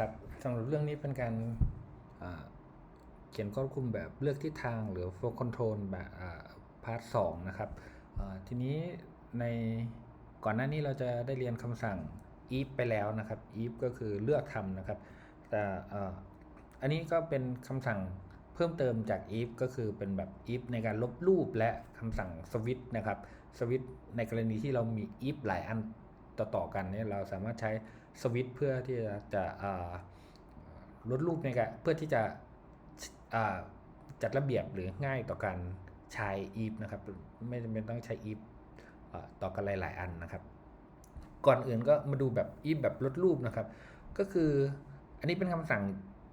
นะครับสำหรับเรื่องนี้เป็นการเขียนควบคุมแบบเลือกทิศทางหรือ flow control แบบพาร์ทสองนะครับทีนี้ในก่อนหน้านี้เราจะได้เรียนคำสั่ง if ไปแล้วนะครับ if ก็คือเลือกทำนะครับ แต่อันนี้ก็เป็นคำสั่งเพิ่มเติมจาก if ก็คือเป็นแบบ if ในการลบรูปและคำสั่ง switch นะครับ switch ในกรณีที่เรามี if หลายอัน ต่อๆกันเนี่ยเราสามารถใช้สวิตช์เพื่อที่จะจะลดรูปในการเพื่อที่จะจัดระเบียบหรือง่ายต่อการใช้ if นะครับไม่จำเป็นต้องใช้อ่าต่อกันหลาย ๆ อันนะครับ ก่อนอื่นก็มาดูแบบ if แบบลดรูปนะครับ ก็คืออันนี้เป็นคำสั่ง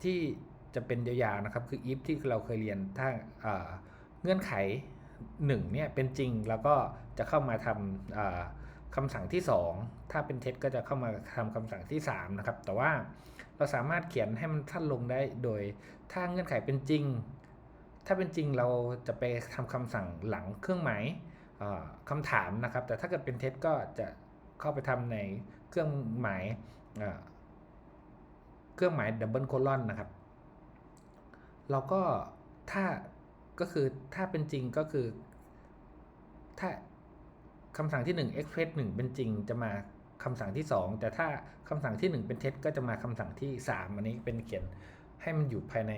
ที่จะเป็นยาวๆนะครับ คือ if ที่เราเคยเรียนถ้าเงื่อนไข1เนี่ยเป็นจริงแล้วก็จะเข้ามาทำา คำสั่งที่ 2 ถ้าเป็นเท็จก็จะเข้ามาทำคำสั่งที่ 3 นะครับ แต่ว่าเราสามารถเขียนให้มันสั้นลงได้โดยถ้าเงื่อนไขเป็นจริง ถ้าเป็นจริงเราจะไปทำคำสั่งหลังเครื่องหมายอ่าคำถามนะครับ แต่ถ้าเกิดเป็นเท็จก็จะเข้าไปทำในเครื่องหมายเครื่องหมายดับเบิลโคลอนนะครับ เราก็ถ้าก็คือถ้าเป็นจริงก็คือถ้า คำสั่งที่ 1 express 1 เป็นจริงจะมาคำสั่งที่ 2 แต่ถ้าคำสั่งที่ 1 เป็นเท็จก็จะมาคำสั่งที่ 3 อันนี้เป็นเขียนให้มันอยู่ภายใน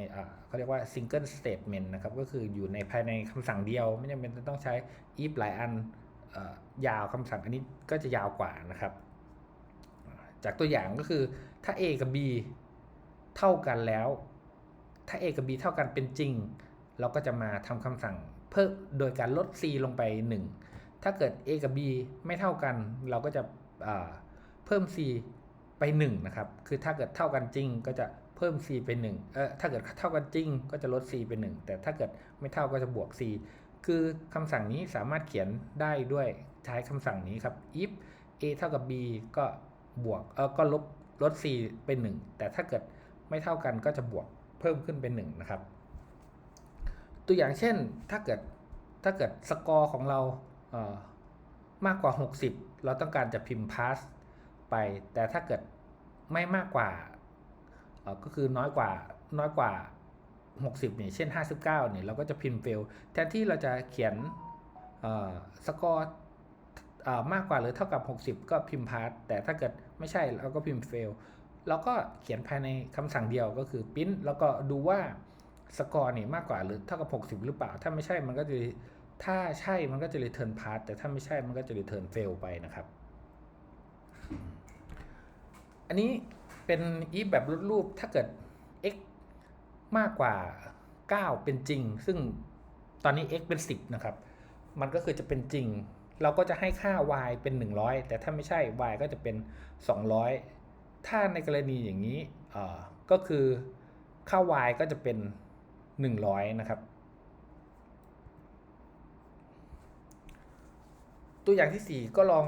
เขาเรียกว่า single statement นะครับ ก็คืออยู่ในภายในคำสั่งเดียว ไม่จำเป็นต้องใช้ if หลายอันอยาวคำสั่งอันนี้ก็จะยาวกว่านะครับ จากตัวอย่างก็คือถ้า a กับ b เท่ากันแล้ว ถ้า a กับ b เท่ากันเป็นจริง เราก็จะมาทำคำสั่งเพิ่มโดยการลด c ลงไป 1 ถ้าเกิด a กับ b ไม่เท่ากัน เราก็จะเพิ่ม c ไป 1 นะครับ คือถ้าเกิดเท่ากันจริงก็จะเพิ่ม c ไป1เออถ้าเกิดเท่ากันจริงก็จะลด c ไป1แต่ถ้าเกิดไม่เท่าก็จะบวก c คือคำสั่งนี้สามารถเขียนได้ด้วยใช้คำสั่งนี้ครับ if a เท่ากับ b ก็บวกเออก็ลบลด c ไป1แต่ถ้าเกิดไม่เท่ากันก็จะบวกเพิ่มขึ้นเป็น 1 นะครับ ตัวอย่างเช่นถ้าเกิดถ้าเกิดสกอร์ของเรา มากกว่า 60 เราต้องการจะพิมพ์ pass ไป แต่ถ้าเกิดไม่มากกว่าก็คือน้อยกว่าน้อยกว่า 60เนี่ยเช่น 59เนี่ยเราก็จะพิมพ์ fail แทนที่เราจะเขียนสกอร์มากกว่าหรือเท่ากับ 60 ก็พิมพ์ pass แต่ถ้าเกิดไม่ใช่เราก็พิมพ์ fail เราก็เขียนภายในคำสั่งเดียวก็คือ print แล้วก็ดูว่าสกอร์เนี่ยมากกว่าหรือเท่ากับ 60 หรือเปล่า ถ้าไม่ใช่มันก็จะ ถ้าใช่มันก็จะ return pass แต่ถ้าไม่ใช่มันก็จะ return fail ไปนะครับ อันนี้เป็น if แบบลดรูปถ้าเกิด x มากกว่า 9 เป็นจริง ซึ่งตอนนี้ x เป็น 10 นะครับ มันก็คือจะเป็นจริง เราก็จะให้ค่า y เป็น 100 แต่ถ้าไม่ใช่ y ก็จะเป็น 200 ถ้าในกรณีอย่างนี้ก็คือค่า y ก็จะเป็น 100 นะครับ ตัวอย่างที่ 4 ก็ลอง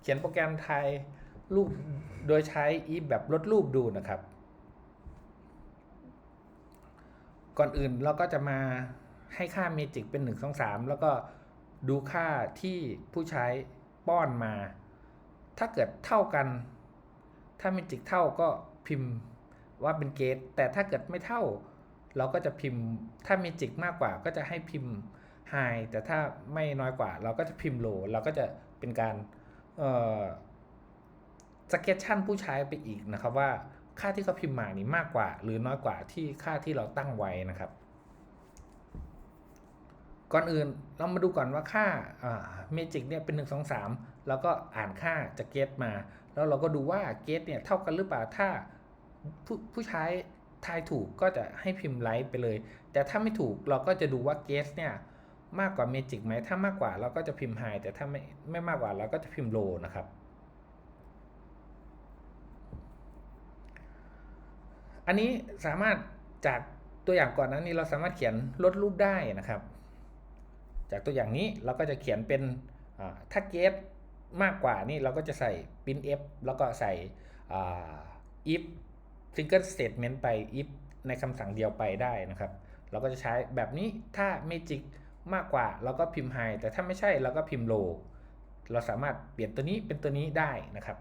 เขียนโปรแกรมไทยรูปโดยใช้ if แบบลดรูปดูนะครับ ก่อนอื่นเราก็จะมาให้ค่าเมจิกเป็น 1 2 3 แล้วก็ดูค่าที่ผู้ใช้ป้อนมา ถ้าเกิดเท่ากัน ถ้าเมจิกเท่าก็พิมพ์ว่าเป็นเกตแต่ถ้าเกิดไม่เท่า เราก็จะพิมพ์ถ้าเมจิกมากกว่าก็จะให้พิมพ์ high แต่ถ้าไม่น้อยกว่าเราก็จะพิมพ์ low เราก็จะเป็นการสเก็ตชั่นผู้ใช้ไปอีกนะครับว่าค่าที่เขาพิมพ์มานี่มากกว่า หรือน้อยกว่าที่ค่าที่เราตั้งไว้นะครับ ก่อนอื่นเรามาดูก่อนว่าค่าเมจิกเนี่ยเป็น 1 2 3 แล้วก็อ่านค่าจากเกตมา แล้วเราก็ดูว่าเกตเนี่ยเท่ากันหรือเปล่าถ้าผู้ผู้ใช้ทายถูกก็จะให้พิมพ์ไลท์ไปเลย แต่ถ้าไม่ถูกเราก็จะดูว่าเกสเนี่ย มากกว่าเมจิกไหมถ้ามากกว่าเราก็จะพิมพ์ไฮแต่ถ้าไม่ไม่มากกว่าเราก็จะพิมพ์โลนะครับ อันนี้สามารถจากตัวอย่างก่อนนั้นนี้เราสามารถเขียนลดรูปได้นะครับ จากตัวอย่างนี้เราก็จะเขียนเป็นถ้าเกตมากกว่านี่เราก็จะใส่ pin f แล้วก็ใส่ if single statement ไป if ในคำสั่งเดียวไปได้นะครับ เราก็จะใช้แบบนี้ถ้า magic มากกว่าเราก็พิมพ์ high แต่ถ้าไม่ใช่เราก็พิมพ์ low เราสามารถเปลี่ยนตัวนี้เป็นตัวนี้ได้นะครับ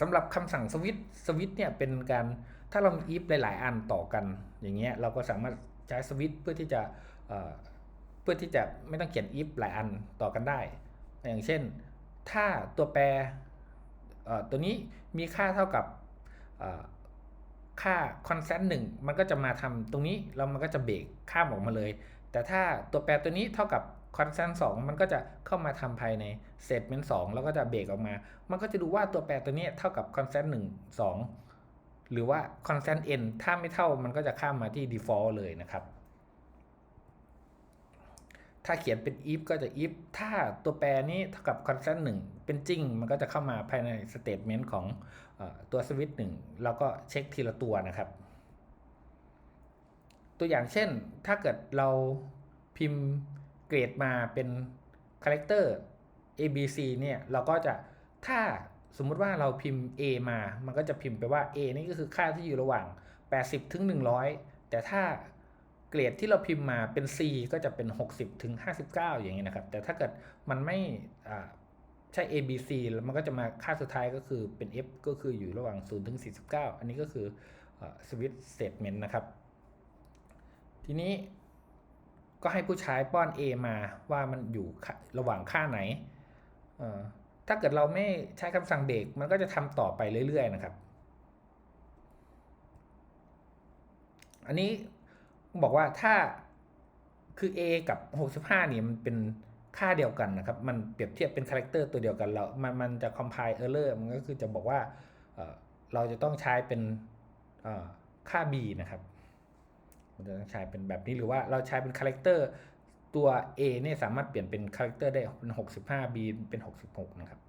สำหรับคำสั่งสวิตสวิตเนี่ยเป็นการถ้าเรามี if หลาย ๆ อันต่อกัน อย่างเงี้ยเราก็สามารถใช้สวิตเพื่อที่จะเเพื่อที่จะไม่ต้องเขียน if หลายอันต่อกันได้ อย่างเช่น ถ้าตัวแปรตัวนี้มีค่าเท่ากับ ค่า constant หนึ่งมันก็จะมาทำตรงนี้แล้วมันก็จะเบรกข้ามออกมาเลย แต่ถ้าตัวแปรตัวนี้เท่ากับ constant 2 มันก็จะเข้ามาทำภายใน statement 2 แล้วก็จะเบรกออกมา มันก็จะดูว่าตัวแปรตัวนี้เท่ากับ constant 1 2 หรือว่า constant n ถ้าไม่เท่ามันก็จะข้ามมาที่ default เลยนะครับ ถ้าเขียนเป็น if ก็จะ if ถ้าตัวแปรนี้เท่ากับ constant 1 เป็นจริง มันก็จะเข้ามาภายใน statement ของอตัว switch 1แล้วก็เช็คทีละตัวนะครับ ตัวอย่างเช่น ถ้าเกิดเราพิมพ์เกรดมาเป็นคาแรคเตอร์ A B C เนี่ย เราก็จะถ้าสมมุติว่าเราพิมพ์ A มา มันก็จะพิมพ์ไปว่า A นี่ก็คือค่าที่อยู่ระหว่าง 80 ถึง 100 แต่ถ้า เกรดที่เราพิมพ์มาเป็น C ก็จะเป็น 60ถึง59 อย่างนี้นะครับ แต่ถ้าเกิดมันไม่อ่าใช่ A B C แล้วมันก็จะมาค่าสุดท้ายก็คือเป็น F ก็คืออยู่ระหว่าง0ถึง49 อันนี้ก็คือ switch statement นะครับ ทีนี้ก็ให้ผู้ใช้ป้อน A มาว่ามันอยู่ระหว่างค่าไหน ถ้าเกิดเราไม่ใช้คำสั่งเบรกมันก็จะทำต่อไปเรื่อยๆนะครับ อันนี้ บอกว่าถ้าคือ A กับ 65เนี่ยมันเป็นค่าเดียวกันนะครับ มันเปรียบเทียบเป็นคาแรคเตอร์ตัวเดียวกันแล้วมันมันจะ compile error มันก็คือจะบอกว่าเราจะต้องใช้เป็นค่า B นะครับเราจะต้องใช้เป็นแบบนี้หรือว่าเราใช้เป็นคาแรคเตอร์ตัว A เนี่ยสามารถเปลี่ยนเป็นคาแรคเตอร์ได้เป็น 65 B เป็น 66 นะครับ